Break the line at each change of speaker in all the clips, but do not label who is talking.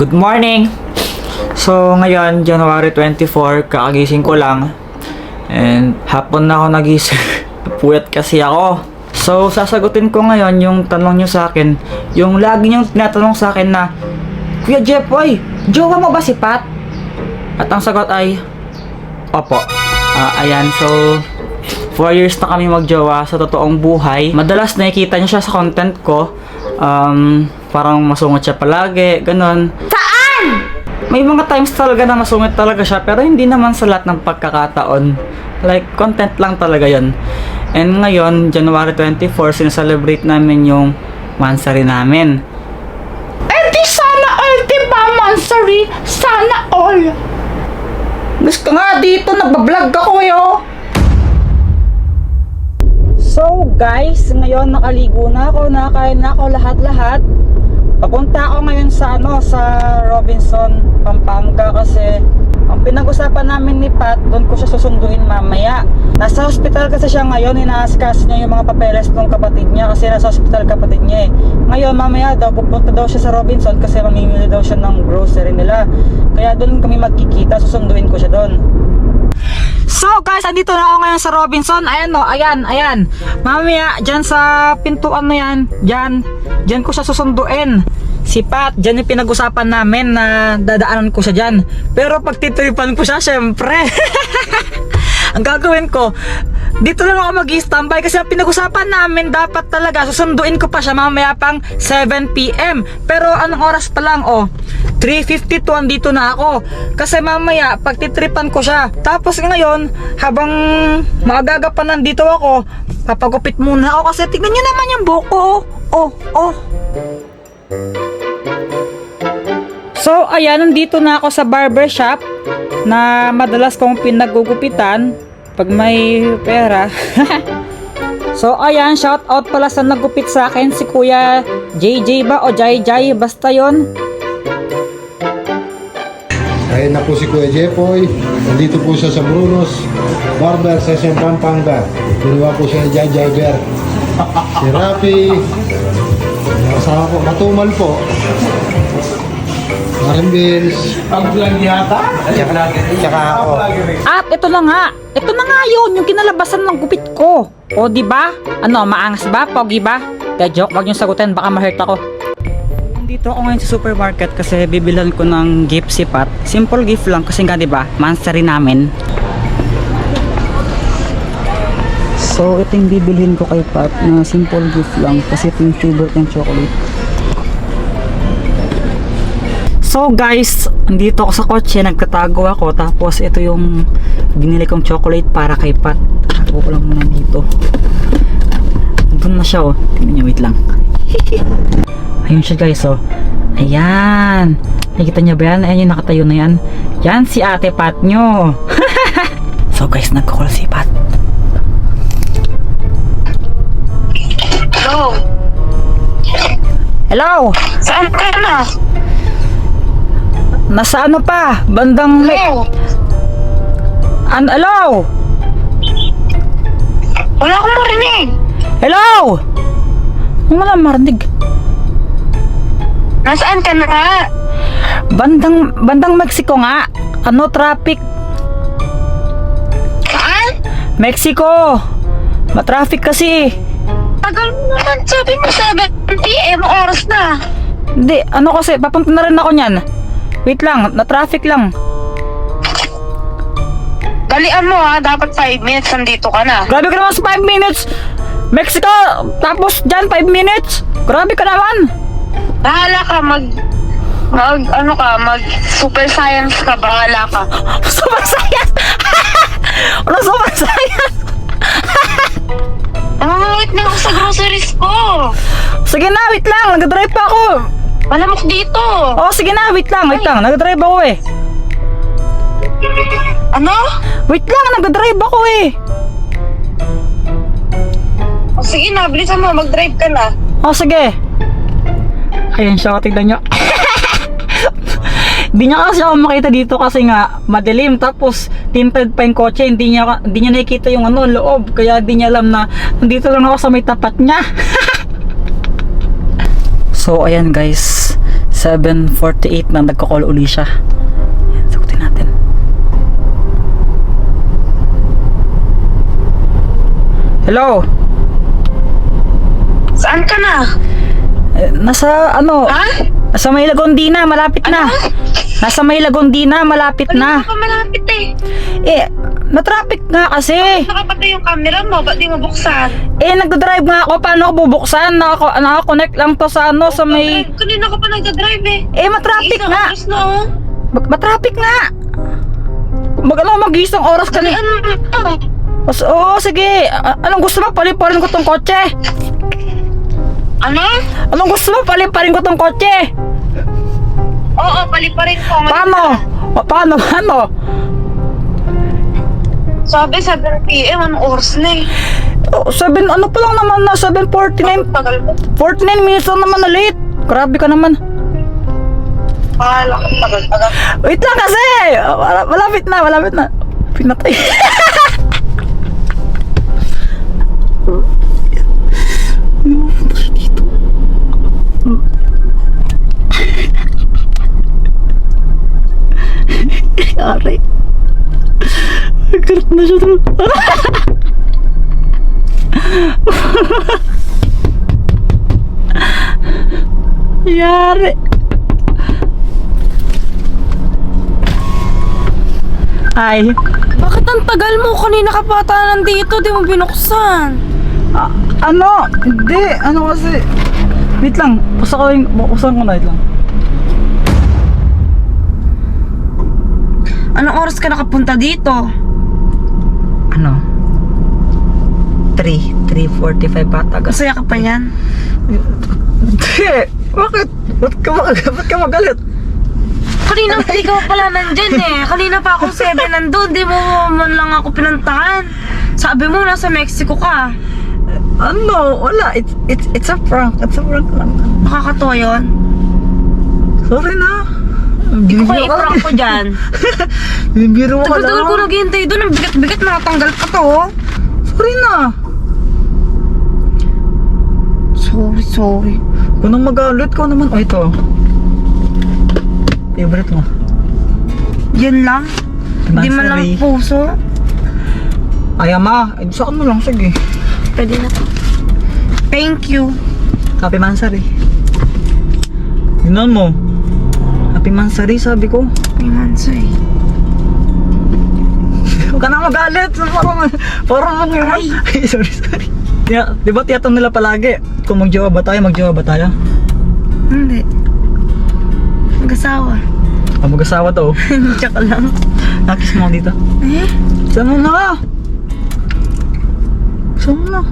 Good morning! So, ngayon, January 24, kakagising ko lang. And hapon na ako nagising. Puyat kasi ako. So, sasagutin ko ngayon yung tanong nyo sa akin. Yung lagi nyo tinatanong sa akin na, Kuya Jeffoy, jowa mo ba si Pat? At ang sagot ay, Opo. Ah, ayan, so, 4 years na kami magjowa sa totoong buhay. Madalas nakikita niyo siya sa content ko. Um, parang masungit siya palagi, ganun. Saan? May mga times talaga na masungit talaga siya, pero hindi naman sa lahat ng pagkakataon. Like, content lang talaga yon. And ngayon, January 24, sineselebrate namin yung mansari namin.
Eh di sana all, di ba, Mansari? Sana all.
Gusto nga dito, nagbablog ako eh, oh. So guys, ngayon nakaligo na ako, nakakain na ako lahat-lahat. Papunta ako ngayon sa ano, sa Robinson, Pampanga kasi ang pinag-usapan namin ni Pat, doon ko siya susunduin mamaya. Nasa hospital kasi siya ngayon, inaaskas niya yung mga papeles ng kapatid niya kasi nasa hospital kapatid niya eh. Ngayon mamaya daw, pupunta daw siya sa Robinson kasi mamimili daw siya ng grocery nila. Kaya doon kami magkikita, susunduin ko siya doon. So guys, andito na ako ngayon sa Robinson. Ayan no, ayan, ayan. Mamaya, dyan sa pintuan na yan, dyan, dyan ko siya susunduin. Si Pat, dyan yung pinag-usapan namin na dadaanan ko siya dyan. Pero pag titripan ko siya, syempre. ang gagawin ko, dito lang ako mag-standby kasi ang pinag-usapan namin dapat talaga susunduin ko pa siya mamaya pang 7pm. Pero anong oras pa lang, oh, 3.52 andito na ako. Kasi mamaya, pagtitripan ko siya. Tapos ngayon, habang maagaga pa nandito ako, papagupit muna ako kasi tignan nyo naman yung buhok ko. Oh, oh, oh. So, ayan, nandito na ako sa barber shop na madalas kong pinagugupitan pag may pera. so, ayan, shout out pala sa nagupit sa akin si Kuya JJ ba o Jai Jai, basta yon.
Ayan na po si Kuya Jepoy. Nandito po siya sa Bruno's Barber Session Pampanga. Kinuha po siya ni Jai Jaiber. Si Rafi. Kasama po. Matumal po. Marin Bills. Tsaka ako.
At ito na nga, ito na nga yun, yung kinalabasan ng gupit ko. O di ba? Ano, maangas ba? Pogi ba? De joke, wag niyo sagutin, baka ma-hurt ako. Dito ako ngayon sa supermarket kasi bibilhan ko ng gift si Pat. Simple gift lang kasi nga 'di ba? Mansari namin. So, ito yung bibilhin ko kay Pat na simple gift lang kasi ito yung favorite ng chocolate. So guys, andito ako sa kotse, nagtatago ako tapos ito yung binili kong chocolate para kay Pat. Tago ko lang muna dito. Doon na siya oh. Tingnan niyo, wait lang. Ayun siya guys oh. Ayan. Nakikita niyo ba yan? Ayan yung nakatayo na yan. Yan si ate Pat nyo. so guys, nagkakul si Pat.
Hello?
Hello!
Saan ka na?
Nasa ano pa? Bandang...
Hello?
An hello!
Wala akong marinig.
Hello! Wala marinig.
Nasaan ka na?
Bandang bandang Mexico nga. Ano traffic?
Saan?
Mexico. Matraffic kasi.
Tagal mo naman. Sabi mo 7 p.m. oras na.
Hindi, ano kasi, papunta na rin ako niyan. Wait lang, na-traffic lang.
Dalian mo ha. Dapat 5 minutes nandito ka na.
Grabe ka naman sa 5 minutes. Mexico, tapos dyan 5 minutes. Grabe ka naman.
Bahala ka mag... Mag, ano ka, mag super science ka, bahala ka.
Super science. ano super science?
Namamawit na ako sa groceries ko.
Sige na, wait lang. Nag-drive pa ako.
Malamok dito.
Oh, sige na, wait lang, wait lang. Nag-drive ako eh.
Ano?
Wait lang, nag-drive ako eh.
O sige na, bilisan mo, mag-drive ka na.
Oh, sige. Ayan siya, tignan nyo. Di niya kasi ako makita dito kasi nga madilim tapos tinted pa yung kotse hindi niya hindi niya nakikita yung ano loob kaya di niya alam na nandito lang ako sa may tapat niya. so ayan guys 7.48 na nagko-call uli siya. Yan, sagutin natin. Hello?
Saan ka na?
Eh, nasa ano?
Ha?
Nasa may Lagondina, malapit na. Nasa may Lagondina, malapit
Kanina
na.
pa malapit eh.
Eh, na-traffic nga kasi.
Nakapatay yung camera mo, ba't di mo buksan?
Eh, nagdadrive nga ako. Paano ako bubuksan? Nakako, nakakonect lang to sa ano, sa may...
Drive. Kanina ka pa nagdadrive eh.
Eh, matraffic
Isang
nga.
oras na oh.
Mag matraffic nga. Mag ano, mag-isang oras ka na.
ano ano?
Os- Oo, sige. A- anong gusto mo? Paliparin ko tong kotse.
Ano?
Anong gusto mo? Paliparin ko tong kotse.
Oo, paliparin ko. Ngayon
Paano? Pa- paano? Paano?
Sabi 7 p.m. Anong oras na eh?
Oh, seven, ano pa lang naman na? 7.49.
Tagal mo.
49 minutes lang naman na late. Grabe ka naman.
Pahala ka. Tagal, tagal.
Wait lang kasi! Wala- Malapit na, malapit na. Pinatay. Aray. Nagkarat na siya doon. Yari. Ay.
Bakit ang tagal mo? Kanina ka pa ata nandito, di mo binuksan.
Ah, ano? Hindi. Ano kasi? Wait lang. Basta ko yung... Buksan ko na. Wait lang.
Anong oras ka nakapunta dito?
Ano? 3. 3.45 pata.
Masaya ka pa yan?
Hindi. Bakit? Ba't ka, ba't ka magalit?
Kanina hindi ka pa pala nandyan eh. Kanina pa ako 7 nandun, di mo man lang ako pinuntahan. Sabi mo, nasa Mexico ka.
Ano? Wala. It's, it's, it's a prank. It's a prank lang.
Nakakatawa yun.
Sorry na.
Hindi ko kaya
ka
i-prank ko dyan.
Bibiro ka
Tagal-tagal
lang.
ko naghihintay doon. Ang bigat-bigat nakatanggal pa to. oh.
Sorry na.
Sorry, sorry.
Kung nang magalit ko naman. Oh, ito. Favorite mo.
Yan lang. Hindi man lang puso.
Ay, ama. Eh, sa ano lang. Sige.
Pwede na to. Thank you.
Happy Mansari. Yun mo. Happy Mansari, sabi ko.
May mansay.
Huwag ka na magalit. Parang, parang mag Ay, sorry, sorry. Tiya, di ba tiyatanong nila palagi, kung magjowa ba tayo, magjowa ba tayo?
Hindi. Mag-asawa.
Ah, mag-asawa to.
Tsaka lang.
Nakis mo ako dito.
Eh?
Saan mo na? Saan mo na?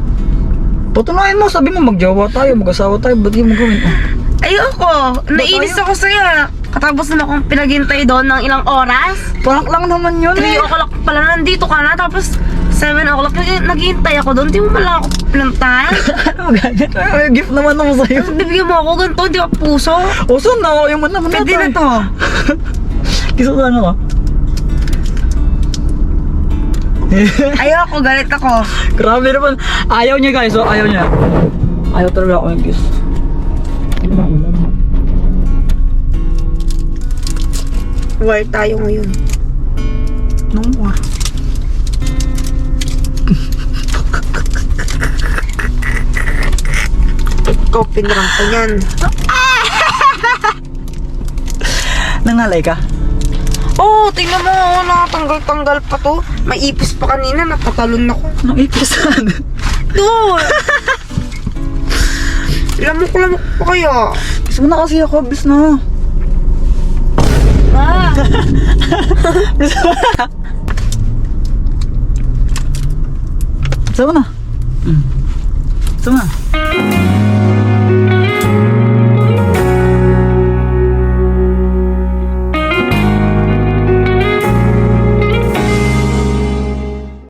Patunayan mo, sabi mo magjowa tayo, mag-asawa tayo, ba't di mo gawin? Oh.
Ayoko! Nainis ako sa'yo. Katapos na akong pinaghintay doon ng ilang oras.
Prank lang naman yun
3
eh.
o'clock pala nandito ka na. Tapos 7 o'clock nag- naghihintay ako doon. Di mo pala ako pinuntahan.
Ano magalit? May gift naman ako sa'yo.
Bibigyan mo ako ganito, di ba puso?
O, saan na? Yung man naman
Pwede na to.
Kiso saan ako?
Ayoko, galit ako.
Grabe naman. Ayaw niya guys, oh, ayaw niya. Ayaw talaga ako yung kiss.
War tayo ngayon.
No more.
Ikaw pinarang ko yan.
Nangalay ka?
Oo, oh, tingnan mo. oh, Nakatanggal-tanggal pa to. May ipis pa kanina. Napatalon ako.
Nang ipisan.
Doon! Lamok-lamok pa kaya.
Bis mo na kasi ako, bis na.
Ah!
Bis mo na.